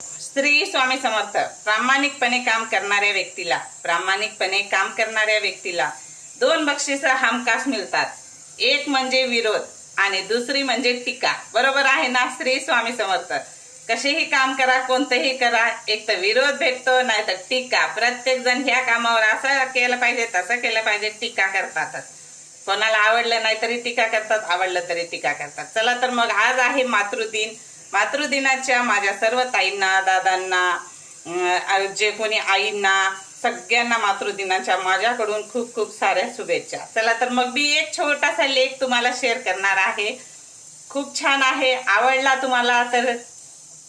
श्री स्वामी समर्थ प्रामाणिकपणे काम करणाऱ्या व्यक्तीला प्रामाणिकपणे काम करणाऱ्या व्यक्तीला दोन बक्षिस हमखास मिळतात. एक म्हणजे विरोध आणि दुसरी म्हणजे टीका. बरोबर आहे ना श्री स्वामी समर्थ? कसेही काम करा कोणतेही करा एक तर विरोध भेटतो नाही तर टीका. प्रत्येक जण ह्या कामावर असं केलं पाहिजे तसं केलं पाहिजे टीका करतातच. कोणाला आवडलं नाही तरी टीका करतात आवडलं तरी टीका करतात. चला तर मग आज आहे मातृदिन. मातृदिनाच्या माझ्या सर्व ताईंना दादांना जे कोणी आईंना सगळ्यांना मातृदिनाच्या माझ्याकडून खूप खूप साऱ्या शुभेच्छा. चला तर मग मी एक छोटासा लेख तुम्हाला शेअर करणार आहे. खूप छान आहे आवडला तुम्हाला तर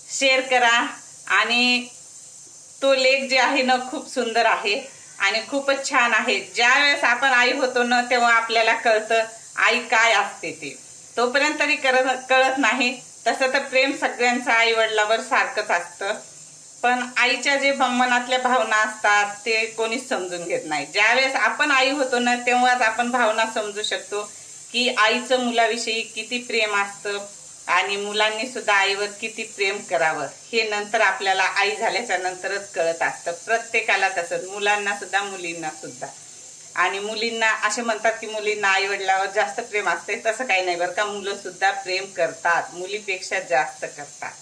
शेअर करा. आणि तो लेख जे आहे ना खूप सुंदर आहे आणि खूपच छान आहे. ज्या वेळेस आपण आई होतो ना तेव्हा आपल्याला कळतं आई काय असते ते. तोपर्यंत तरी करत कळत नाही. तसं तर प्रेम सगळ्यांचं आई वडिलावर सारखंच असतं. पण आईच्या जे मनातल्या भावना असतात ते कोणीच समजून घेत नाही. ज्यावेळेस आपण आई होतो ना तेव्हाच आपण भावना समजू शकतो की आईचं मुलाविषयी किती प्रेम असतं आणि मुलांनी सुद्धा आईवर किती प्रेम करावं. हे नंतर आपल्याला आई झाल्याच्या नंतरच कळत असतं. प्रत्येकाला तसंच मुलांना सुद्धा मुलींना सुद्धा. आणि मुलींना असे म्हणतात की मुलींना आई वडिलावर जास्त प्रेम असते. तसं काही नाही. बरं का मुलं सुद्धा प्रेम करतात. मुलीपेक्षा जास्त करतात.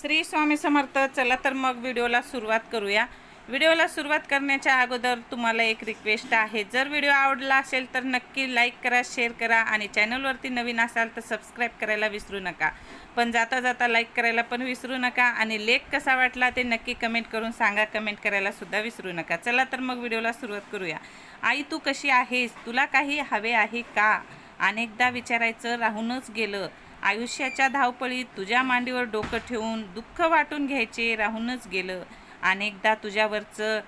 श्री स्वामी समर्थ चला तर मग व्हिडिओला सुरुवात करूया. व्हिडिओला सुरुवात करण्याच्या अगोदर तुम्हाला एक रिक्वेस्ट आहे. जर व्हिडिओ आवडला असेल तर नक्की लाईक करा शेअर करा आणि चॅनलवरती नवीन असाल तर सबस्क्राईब करायला विसरू नका. पण जाता जाता लाईक करायला पण विसरू नका आणि लेख कसा वाटला ते नक्की कमेंट करून सांगा. कमेंट करायला सुद्धा विसरू नका. चला तर मग व्हिडिओला सुरुवात करूया. आई तू कशी आहेस? तुला काही हवे आहे का? अनेकदा विचारायचं राहूनच गेलं. आयुष्याच्या धावपळीत तुझ्या मांडीवर डोकं ठेवून दुःख वाटून घ्यायचे राहूनच गेलं. अनेकदा तुझ्यावरचं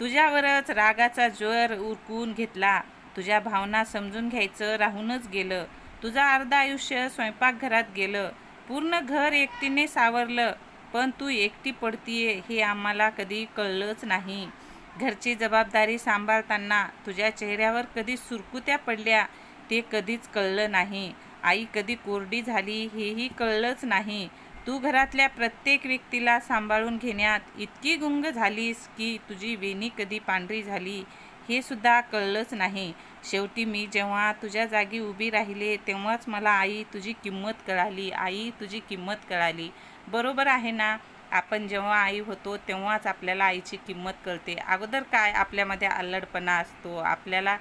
तुझ्यावरच रागाचा ज्वर उरकून घेतला. तुझ्या भावना समजून घ्यायचं राहूनच गेलं. तुझं अर्ध आयुष्य स्वयंपाकघरात गेलं. पूर्ण घर एकटीने सावरलं. पण तू एकटी पडतीये हे आम्हाला कधी कळलंच नाही. घरची जबाबदारी सांभाळताना तुझ्या चेहऱ्यावर कधी सुरकुत्या पडल्या ते कधीच कळलं नाही. आई कधी कोरडी झाली हेही कळलंच नाही. तू घरातल्या प्रत्येक व्यक्तीला सांभाळून घेण्यात इतकी गुंग झालीस की तुझी वेणी कधी पांढरी झाली हे सुद्धा कळलंच नाही. शेवटी मी जेव्हा तुझ्या जागी उभी राहिले तेव्हाच मला आई तुझी किंमत कळाली. आई तुझी किंमत कळाली. बरोबर आहे ना? आपण जेव्हा आई होतो तेव्हाच आपल्याला आईची किंमत कळते. अगोदर काय आपल्यामध्ये अल्लडपणा असतो? आपल्याला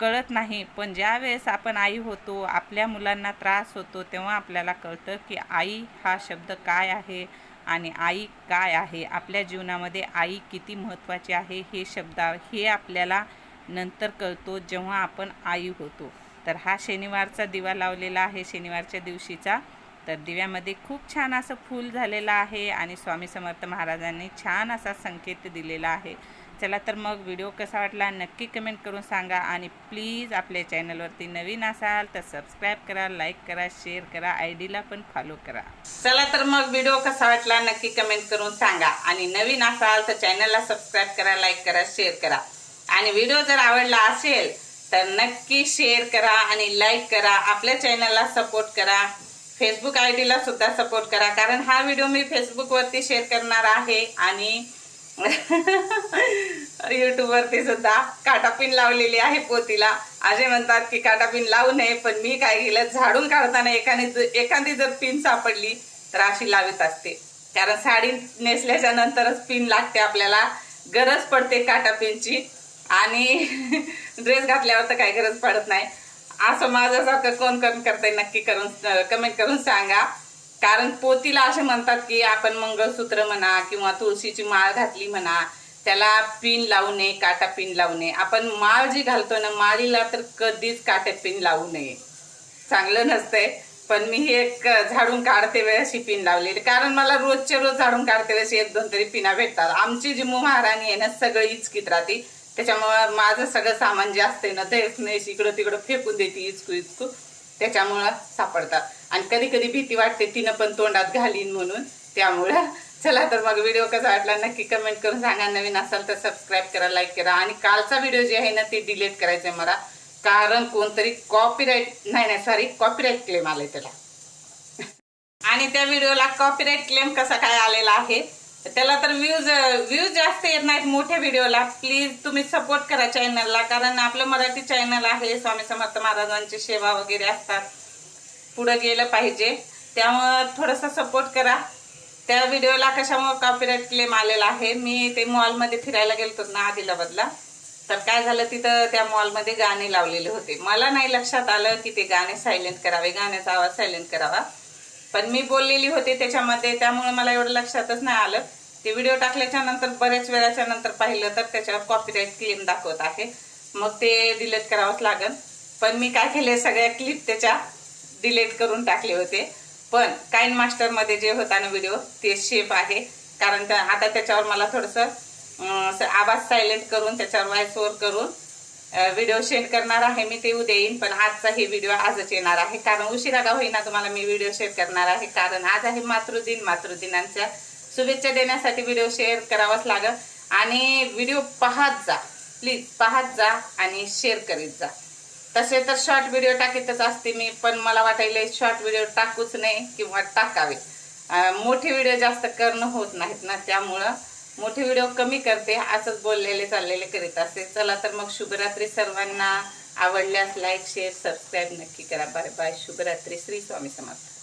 कळत नाही. पण ज्या वेळेस आपण आई होतो आपल्या मुलांना त्रास होतो तेव्हा आपल्याला कळतं की आई हा शब्द काय आहे आणि आई काय आहे. आपल्या जीवनामध्ये आई किती महत्त्वाची आहे हे शब्द हे आपल्याला नंतर कळतो जेव्हा आपण आई होतो. तर हा शनिवारचा दिवा लावलेला आहे शनिवारच्या दिवशीचा. तर दिव्यामध्ये खूप छान असं फूल झालेलं आहे आणि स्वामी समर्थ महाराजांनी छान असा संकेत दिलेला आहे. चला तर मग व्हिडिओ कसा वाटला नक्की कमेंट करून सांगा आणि प्लीज आपल्या चॅनलवरती नवीन असाल तर सबस्क्राईब करा लाईक करा शेअर करा आय डीला पण फॉलो करा. चला तर मग व्हिडिओ कसा वाटला नक्की कमेंट करून सांगा आणि नवीन असाल तर चॅनलला सबस्क्राईब करा लाईक करा शेअर करा. आणि व्हिडिओ जर आवडला असेल तर नक्की शेअर करा आणि लाईक करा आपल्या चॅनलला सपोर्ट करा. फेसबुक आय डीला सुद्धा सपोर्ट करा कारण हा व्हिडिओ मी फेसबुकवरती शेअर करणार आहे आणि युट्यूब वरती सुद्धा काटापिन लावलेली आहे पोतीला. असे म्हणतात की काटापिन लावू नये पण मी काय केलं झाडून काढताना एखादी एखादी जर पिन सापडली तर अशी लावित असते. कारण साडी नेसल्याच्या नंतरच पिन लागते आपल्याला. गरज पडते काटापिनची. आणि ड्रेस घातल्यावर तर काही गरज पडत नाही. असं माझ्यासारखं कोण कमी करताय नक्की करून कमेंट करून सांगा. कारण पोतीला असे म्हणतात की आपण मंगळसूत्र म्हणा किंवा तुळशीची माळ घातली म्हणा त्याला पिन लावू नये काटा पिन लावू नये. आपण माळ जी घालतो ना माळीला तर कधीच काट्यात पिन लावू नये. चांगलं नसतंय पण मी हे एक झाडून काढते वेळेस ही पिन लावलेली. कारण मला रोजच्या रोज झाडून काढते वेळेस एक दोन तरी पिना भेटतात. आमची जिमू महाराणी आहे ना सगळी इचकीत राहते. त्याच्यामुळं माझं सगळं सामान जे असते ना तेच नाही इकडं तिकडं फेकून देते इचकू इचकू. त्याच्यामुळं सापडतात आणि कधी कधी भीती वाटते तिनं पण तोंडात घालीन म्हणून. त्यामुळं चला तर मग व्हिडिओ कसा वाटला नक्की कमेंट करून सांगा. नवीन असाल तर सबस्क्राईब करा लाईक करा. आणि कालचा व्हिडिओ जे आहे ना ते डिलीट करायचंय मला. कारण कोणतरी कॉपीराईट नाही नाही सॉरी कॉपीराईट क्लेम आले त्याला. आणि त्या व्हिडिओला कॉपीराईट क्लेम कसा काय आलेला आहे? त्याला तर व्ह्यूज व्ह्यूज जास्त येत नाहीत मोठ्या व्हिडिओला प्लीज तुम्ही सपोर्ट करा चॅनलला कारण आपलं मराठी चॅनल आहे. स्वामी समर्थ महाराजांची सेवा वगैरे असतात. पुढं गेलं पाहिजे. त्यामुळं थोडंसं सपोर्ट करा. त्या व्हिडिओला कशामुळे कॉपीराईट क्लेम आलेला आहे? मी ते मॉलमध्ये फिरायला गेलतो ना आदिलाबादला. तर काय झालं तिथं त्या मॉलमध्ये गाणे लावलेले होते. मला नाही लक्षात आलं की ते गाणे सायलेंट करावे गाण्याचा आवाज सायलेंट करावा. पण मी बोललेली होती त्याच्यामध्ये त्यामुळे मला एवढं लक्षातच नाही आलं. ते व्हिडिओ टाकल्याच्या नंतर बऱ्याच वेळाच्या नंतर पाहिलं तर त्याच्यावर कॉपीराईट क्लेम दाखवत आहे. मग ते डिलीट करावंच लागेल पण मी काय केले सगळ्या क्लिप त्याच्या डिलीट करून टाकले होते. पण काइन मास्टरमध्ये जे होता ना व्हिडिओ ते शेप आहे. कारण त्या- आता त्याच्यावर मला थोडंसं आवाज सायलेंट करून त्याच्यावर व्हॉइस ओव्हर करून व्हिडिओ शेअर करणार आहे मी ते उद्या येईन पण आजचा हे व्हिडिओ आजच येणार आहे. कारण उशिरा का होईना तुम्हाला मी व्हिडिओ शेअर करणार आहे. कारण आज आहे मातृदिन. मातृदिनांच्या शुभेच्छा देण्यासाठी व्हिडिओ शेअर करावाच लागल. आणि व्हिडिओ पाहत जा. प्लीज पाहत जा आणि शेअर करीत जा. तसे तर शॉर्ट व्हिडिओ टाकीतच असते मी पण मला वाटायला शॉर्ट व्हिडिओ टाकूच नाही किंवा टाकावे. मोठे व्हिडिओ जास्त करणं होत नाहीत ना त्यामुळं मोठे व्हिडिओ कमी करते असंच बोललेले चाललेले करीत असते. चला तर मग शुभरात्री सर्वांना आवडल्यास लाईक शेअर सबस्क्राईब नक्की करा. बाय बाय शुभरात्री. श्री स्वामी समर्थ.